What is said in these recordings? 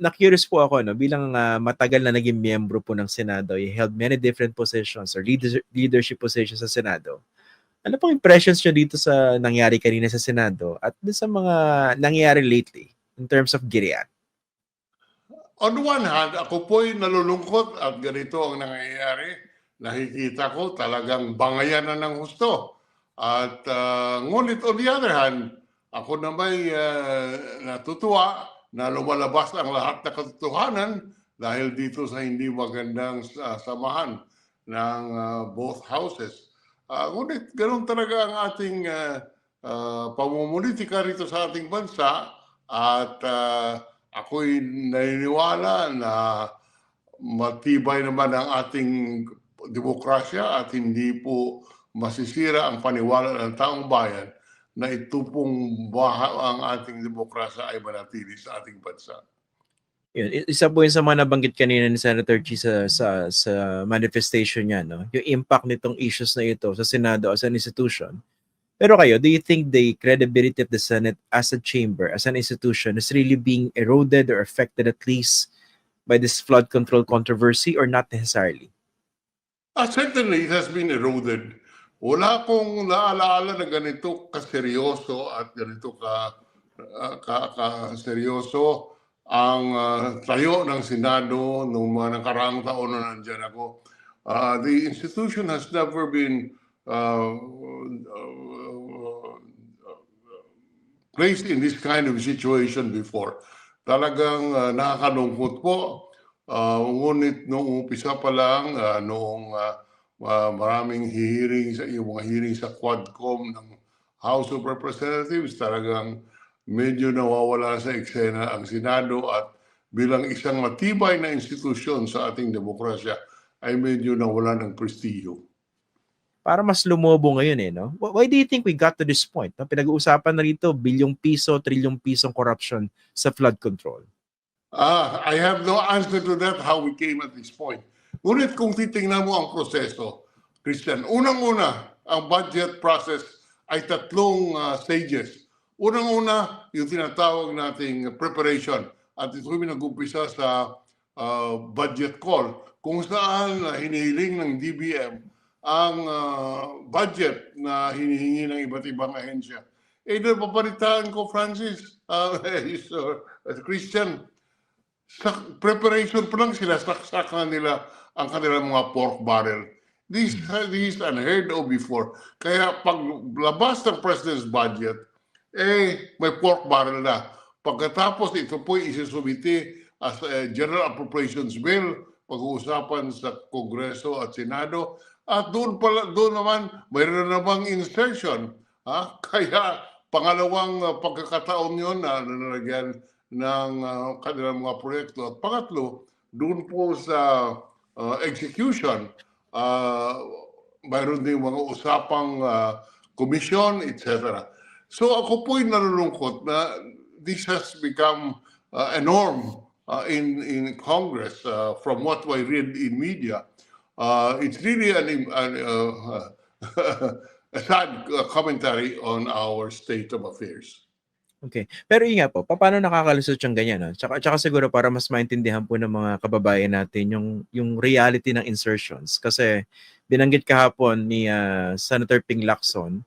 na-curious po ako, no, bilang ah, matagal na naging miyembro po ng Senado, you held many different positions or leader- leadership positions sa Senado. Ano pong impressions nyo dito sa nangyari kanina sa Senado at sa mga nangyari lately in terms of Girian? On one hand, ako po'y nalulungkot at ganito ang nangyayari. Nakikita ko talagang bangayan na ng husto. At ah, ngunit on the other hand, ako na may ah, natutuwa na lumalabas ang lahat na katotohanan dahil dito sa hindi magandang ah, samahan ng ah, both houses. Ah, ngunit ganun talaga ang ating ah, ah, pamumulitika rito sa ating bansa at ah, ako'y naniniwala na matibay naman ang ating demokrasya at hindi po masisira ang paniwala ng taong bayan na ito pong baha ang ating demokrasya ay manatili sa ating bansa. Yun, isa po yun sa mga nabanggit kanina ni Senator Chi sa, sa, sa manifestation niya, no? yung impact nitong issues na ito sa Senado as an institution. Pero kayo, do you think the credibility of the Senate as a chamber, as an institution, is really being eroded or affected at least by this flood control controversy or not necessarily? Ah, certainly, it has been eroded. Wala akong naalaala na ganito kaseryoso at ganito ka, ka, ka seryoso ang ah, tayo ng Senado nung mga nakaraang taon na nandyan ako. Ah, the institution has never been uh, uh, placed in this kind of situation before. Talagang ah, nakakalungkot po. Ah, ngunit noong umpisa pa lang, ah, noong ah, ah, maraming hearings, yung mga hearings sa Quadcom ng House of Representatives, talagang medyo nawawala sa eksena ang Senado at bilang isang matibay na institusyon sa ating demokrasya ay medyo nawala ng prestiyo. Para mas lumobo ngayon eh, no? Wh- Why do you think we got to this point? No? Pinag-uusapan na rito, bilyong piso, trilyong pisong corruption sa flood control. Ah, I have no answer to that how we came at this point. Ngunit kung titingnan mo ang proseso, Christian, unang-una, ang budget process ay tatlong ah, stages. Unang-una, yung tinatawag nating preparation. At ito yung nag-umpisa sa ah, budget call kung saan ah, hinihiling ng DBM ang ah, budget na hinihingi ng iba't ibang ahensya. Eh, napapalitaan ko, Francis, uh, Sir Christian, sa preparation pa lang sila, saksakan nila ang kanilang mga pork barrel. This, this is unheard of before. Kaya paglabas ng President's budget, eh, may pork barrel na. Pagkatapos ito po isusumiti as a General Appropriations Bill, pag-uusapan sa Kongreso at Senado, at doon pala doon naman mayroon na namang insertion. Ha? Kaya pangalawang uh, pagkakataon yun na nalagyan ng uh, kanilang mga proyekto. At pangatlo, doon po sa uh, execution, uh, mayroon din mga usapang uh, komisyon, etc. So ako po'y nalulungkot na this has become uh, a norm uh, in, in Congress uh, from what I read in media. Uh, it's really an, an uh, a sad uh, commentary on our state of affairs. Okay. Pero yun nga po, pa- paano nakakalusot yung ganyan? No? Tsaka, tsaka siguro para mas maintindihan po ng mga kababayan natin yung, yung reality ng insertions. Kasi binanggit kahapon ni ah, Senator Ping Lacson,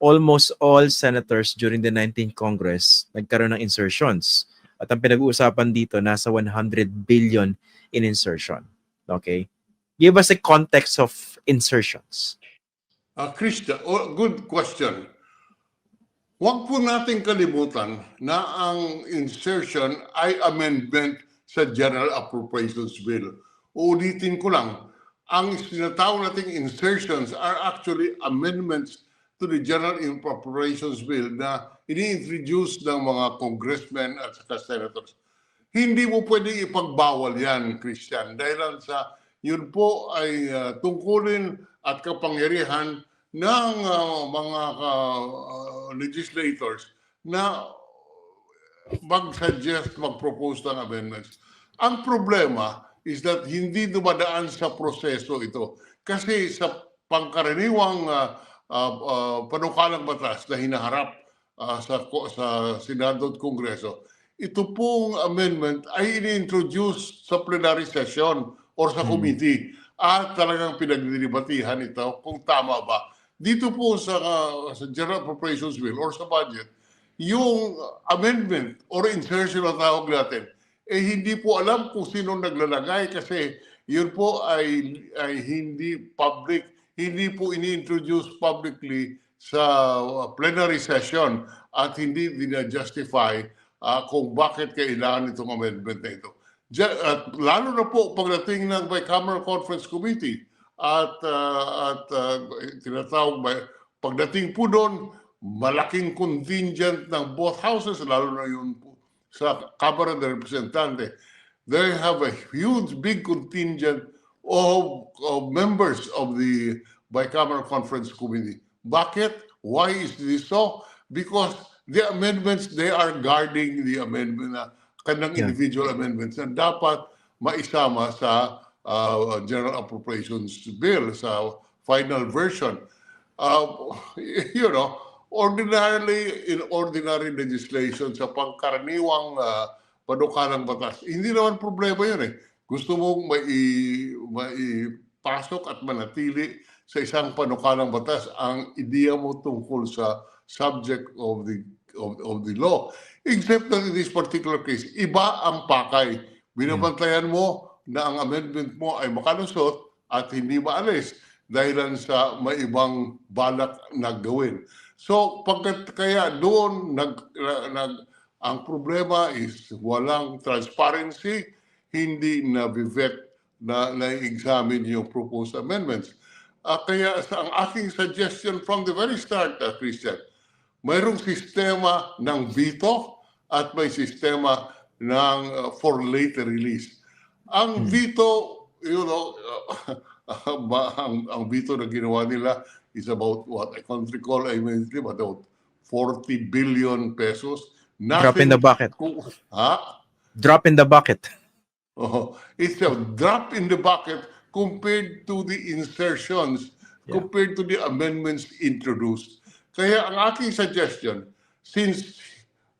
almost all senators during the 19th Congress nagkaroon ng insertions. At ang pinag-uusapan dito, nasa 100 billion in insertion. Okay? Give us a context of insertions. Uh, Krista, oh, good question. Huwag po nating kalimutan na ang insertion ay amendment sa General Appropriations Bill. Uulitin ko lang, ang sinatawag nating insertions are actually amendments to the General Appropriations Bill na ini-introduce ng mga congressmen at saka senators. Hindi mo pwedeng ipagbawal yan, Christian, dahil sa yun po ay uh, tungkulin at kapangyarihan ng uh, mga uh, legislators na mag-suggest, mag-propose ng amendments. Ang problema is that hindi dumadaan sa proseso ito. Kasi sa pangkaraniwang uh, uh, uh, panukalang batas na hinaharap uh, sa, sa Senado at Kongreso, ito pong amendment ay ini-introduce sa plenary session or sa committee at talagang pinagdidibatihan ito kung tama ba. Dito po sa, uh, sa General Appropriations Bill or sa budget, yung amendment or insertion na tawag natin, eh hindi po alam kung sino naglalagay kasi yun po ay, ay hindi public, hindi po ini-introduce publicly sa uh, plenary session at hindi dina-justify ah, kung bakit kailangan itong amendment na ito. At lalo na po pagdating ng bicameral conference committee at ah, at ah, tinatawag by pagdating po doon malaking contingent ng both houses lalo na yun po sa Kamara ng Representante they have a huge big contingent of, of members of the bicameral conference committee. Bakit? Why is this so? Because the amendments they are guarding the amendment na kanang Yeah. individual amendments na dapat maisama sa uh, General Appropriations Bill sa final version. Uh, you know, ordinarily in ordinary legislation sa pangkaraniwang uh, panukalang batas, hindi naman problema yun eh. Gusto mong mai, maipasok at manatili sa isang panukalang batas ang ideya mo tungkol sa subject of the of, of the law. Except that in this particular case, iba ang pakay. Binabantayan mo na ang amendment mo ay makalusot at hindi maalis dahil sa may ibang balak na gawin. So pagkat kaya doon nag, nag ang problema is walang transparency, hindi na vet na na-examine yung proposed amendments. Ah, kaya sa ang aking suggestion from the very start, uh, Christian, mayroong sistema ng veto at may sistema ng uh, for later release. Ang veto, you know, ang, ang veto na ginawa nila is about what I can't recall, I mean, about 40 billion pesos. Drop in the bucket. Kung, ha? Drop in the bucket. Oh, it's a drop in the bucket compared to the insertions, Yeah. compared to the amendments introduced. Kaya ang aking suggestion, since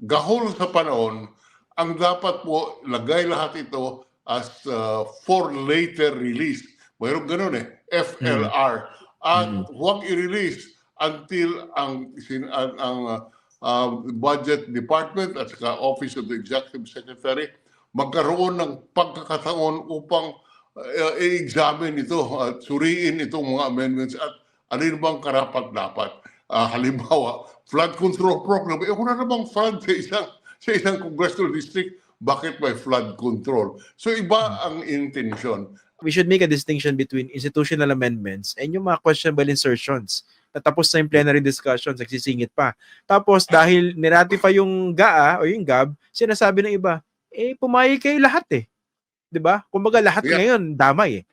gahol sa panahon, ang dapat po lagay lahat ito as uh, for later release. Mayroong ganun eh, FLR. At huwag i-release until ang, sin, ang, ang uh, uh, budget department at saka office of the executive secretary magkaroon ng pagkakataon upang uh, i-examine ito at suriin itong mga amendments at alin bang karapat dapat. Ah, halimbawa, flood control program. Eh, wala namang flood sa isang, sa isang congressional district. Bakit may flood control? So iba ang intention. we should make a distinction between institutional amendments and yung mga questionable insertions. Natapos na yung plenary discussions, nagsisingit pa. Tapos dahil niratify yung GAA o yung GAB, sinasabi ng iba, eh pumayag kayo lahat eh. 'Di ba? Kumbaga lahat Yeah. ngayon damay eh.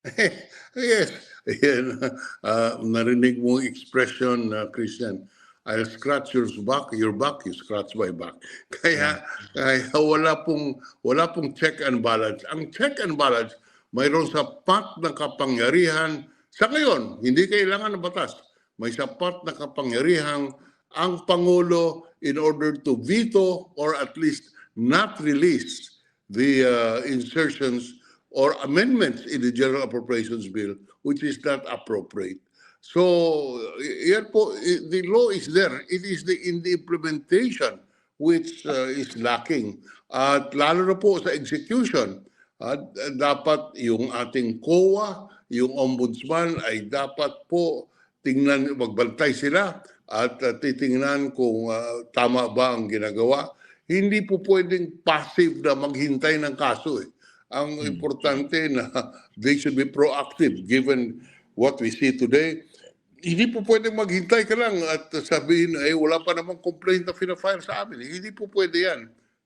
yes. Ayan, ah, narinig mo expression, uh, Christian. I'll scratch your back, your back, you scratch my back. Kaya, kaya wala pong wala pong check and balance. Ang check and balance mayroon sapat na kapangyarihan sa ngayon, hindi kailangan ng batas. May sapat na kapangyarihan ang Pangulo in order to veto or at least not release the uh, insertions or amendments in the General Appropriations Bill which is not appropriate. So, po, the law is there. It is the in the implementation which uh, is lacking. At lalo na po sa execution, uh, dapat yung ating COA, yung ombudsman ay dapat po tingnan, magbantay sila at uh, titingnan kung uh, tama ba ang ginagawa. Hindi po pwedeng passive na maghintay ng kaso eh. Ang importante na they should be proactive given what we see today. Hindi po pwedeng maghintay ka lang at sabihin, eh wala pa namang complaint na fina-file sa amin. Hindi po pwede yan.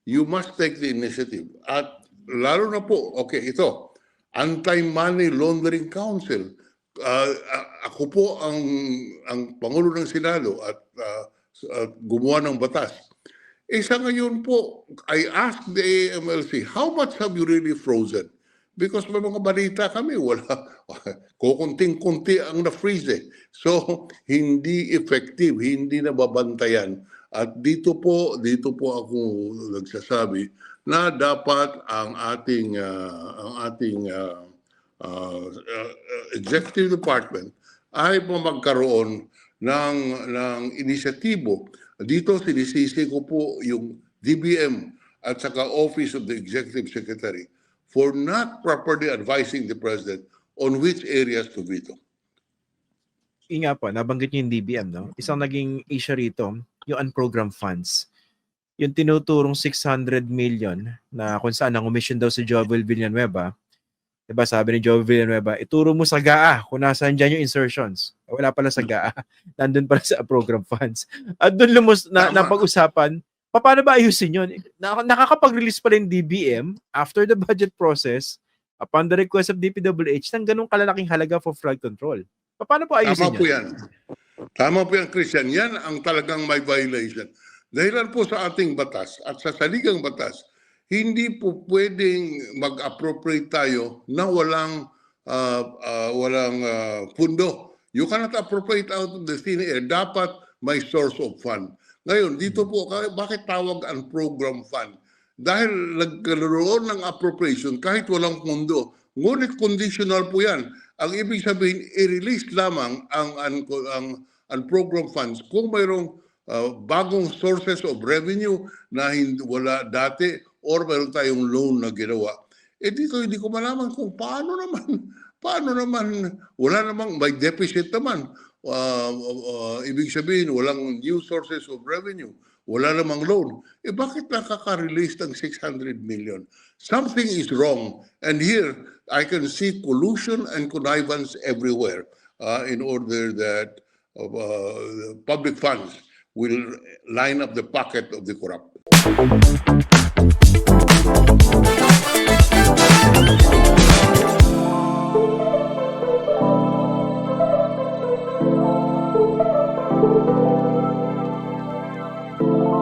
You must take the initiative. At lalo na po, okay, ito, Anti-Money Laundering Council. A- ako po ang ang Pangulo ng Senado at ah, at gumawa ng batas. Eh sa ngayon po, I asked the AMLC, how much have you really frozen? Because may mga balita kami, wala, kukunting-kunti ang na-freeze eh. So, hindi effective, hindi nababantayan. At dito po, dito po ako nagsasabi na dapat ang ating ah, ang ating ah, ah, executive department ay magkaroon ng ng inisyatibo. Dito sinisisi ko po yung DBM at saka Office of the Executive Secretary for not properly advising the President on which areas to veto. Yun nga po, nabanggit niyo yung DBM, no? Isang naging issue rito, yung unprogrammed funds. Yung tinuturong 600 million na kung saan ang omission daw si Jovel Villanueva, diba sabi ni Jovel Villanueva, ituro mo sa GAA kung nasaan dyan yung insertions. Wala pala sa GAA, nandun pala sa program funds. At doon lumus na, napag-usapan, pa- paano ba ayusin yun? Na, nakakapag-release pala yung DBM after the budget process upon the request of DPWH ng ganong kalalaking halaga for flood control. Pa- Paano po ayusin Tama po yan. Tama po yan, Christian. Yan ang talagang may violation. Dahilan po sa ating batas at sa saligang batas, hindi po pwedeng mag-appropriate tayo na walang ah, ah, walang ah, pundo. You cannot appropriate out of the thin air. Dapat may source of fund. Ngayon, dito po, bakit tawag ang program fund? Dahil nagkaroon ng appropriation kahit walang pundo. Ngunit conditional po yan. Ang ibig sabihin, i-release lamang ang, ang, ang, ang program funds kung mayroong uh, bagong sources of revenue na hindi, wala dati or mayroon tayong loan na ginawa. Eh dito hindi ko malaman kung paano naman, paano naman, wala namang, may deficit naman uh, uh, ibig sabihin walang new sources of revenue, wala namang loan, eh bakit nakaka-release ng 600 million? Something is wrong. And here, I can see collusion and connivance everywhere uh, in order that uh, public funds will line up the pocket of the corrupt.